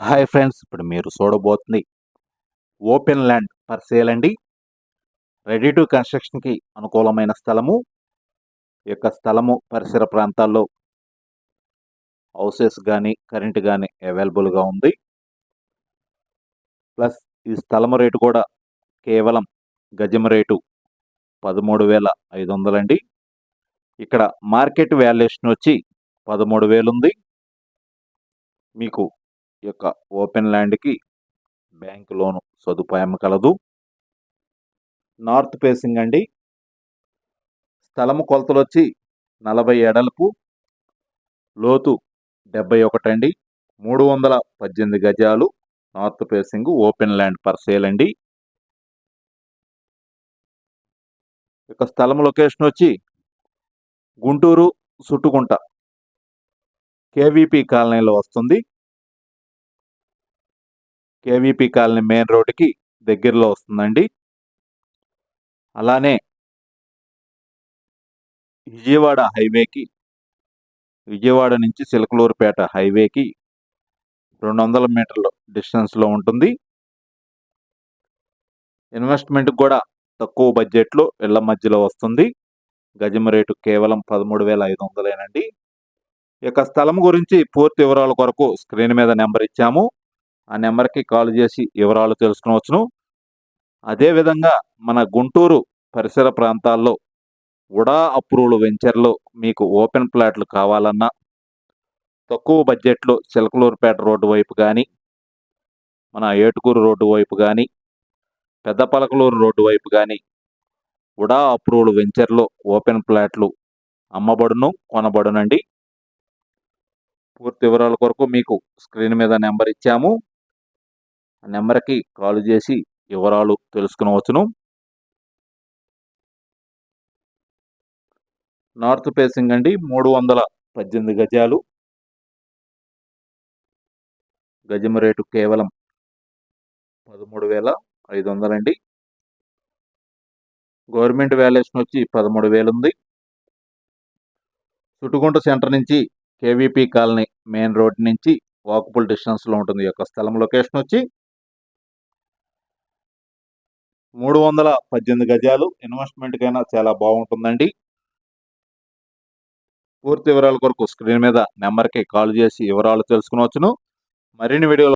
Hi friends ఇప్పుడు మీరు చూడబోతుంది ఓపెన్ ల్యాండ్ ఫర్ సేల్ అండి. రెడీ టు కన్స్ట్రక్షన్కి అనుకూలమైన స్థలము ఈ యొక్క స్థలము పరిసర ప్రాంతాల్లో హౌసెస్ కానీ కరెంట్ కానీ అవైలబుల్గా ఉంది. ప్లస్ ఈ స్థలము రేటు కూడా కేవలం గజం రేటు పదమూడు వేల ఐదు వందలండి ఇక్కడ మార్కెట్ వాల్యుయేషన్ వచ్చి పదమూడు వేలు ఉంది. మీకు యొక్క ఓపెన్ ల్యాండ్కి బ్యాంక్ లోను సదుపాయం కలదు. నార్త్ ఫేసింగ్ అండి. స్థలము కొలతలు వచ్చి నలభై ఎడల్పు లోతు డెబ్బై ఒకటి అండి. మూడు వందల పద్దెనిమిది గజాలు north facing open land per sale అండి. ఇక స్థలం లొకేషన్ వచ్చి గుంటూరు సుట్టుకుంట. కేవీపీ కాలనీలో వస్తుంది. కేవీపీ కాలనీ మెయిన్ రోడ్డుకి దగ్గరలో వస్తుందండి. అలానే విజయవాడ హైవేకి విజయవాడ నుంచి సిలకలూరుపేట హైవేకి రెండు వందల మీటర్ల డిస్టెన్స్లో ఉంటుంది. ఇన్వెస్ట్మెంట్ కూడా తక్కువ బడ్జెట్లో ఇళ్ళ మధ్యలో వస్తుంది. గజం రేటు కేవలం పదమూడు వేల ఐదు వందలేనండి. ఇక స్థలం గురించి పూర్తి వివరాల కొరకు స్క్రీన్ మీద నెంబర్ ఇచ్చాము. ఆ నెంబర్కి కాల్ చేసి వివరాలు తెలుసుకోవచ్చును అదేవిధంగా మన గుంటూరు పరిసర ప్రాంతాల్లో ఉడా అప్రూవ్డ్ వెంచర్లో మీకు ఓపెన్ ప్లాట్లు కావాలన్నా తక్కువ బడ్జెట్లో చిలకలూరుపేట రోడ్డు వైపు కానీ మన ఏటుకూరు రోడ్డు వైపు కానీ పెద్ద పలకలూరు రోడ్డు వైపు కానీ ఉడా అప్రూవ్డ్ వెంచర్లో ఓపెన్ ప్లాట్లు అమ్మబడును కొనబడునండి. పూర్తి వివరాల కొరకు మీకు స్క్రీన్ మీద నెంబర్ ఇచ్చాము. నెంబర్కి కాల్ చేసి వివరాలు తెలుసుకునవచ్చును. నార్త్ ఫేసింగ్ అండి మూడు వందల పద్దెనిమిది గజాలు. గజం రేటు కేవలం పదమూడు వేల ఐదు వందలండి గవర్నమెంట్ వాల్యుయేషన్ వచ్చి పదమూడు వేలు ఉంది చుట్టుకుంట సెంటర్ నుంచి కేవీపీ కాలనీ మెయిన్ రోడ్ నుంచి వాకబుల్ డిస్టెన్స్లో ఉంటుంది యొక్క స్థలం లొకేషన్ వచ్చి మూడు వందల పద్దెనిమిది గజాలు ఇన్వెస్ట్మెంట్కైనా చాలా బాగుంటుందండి. పూర్తి వివరాల కొరకు స్క్రీన్ మీద నెంబర్కి కాల్ చేసి వివరాలు తెలుసుకునవచ్చును. మరిన్ని వీడియోలు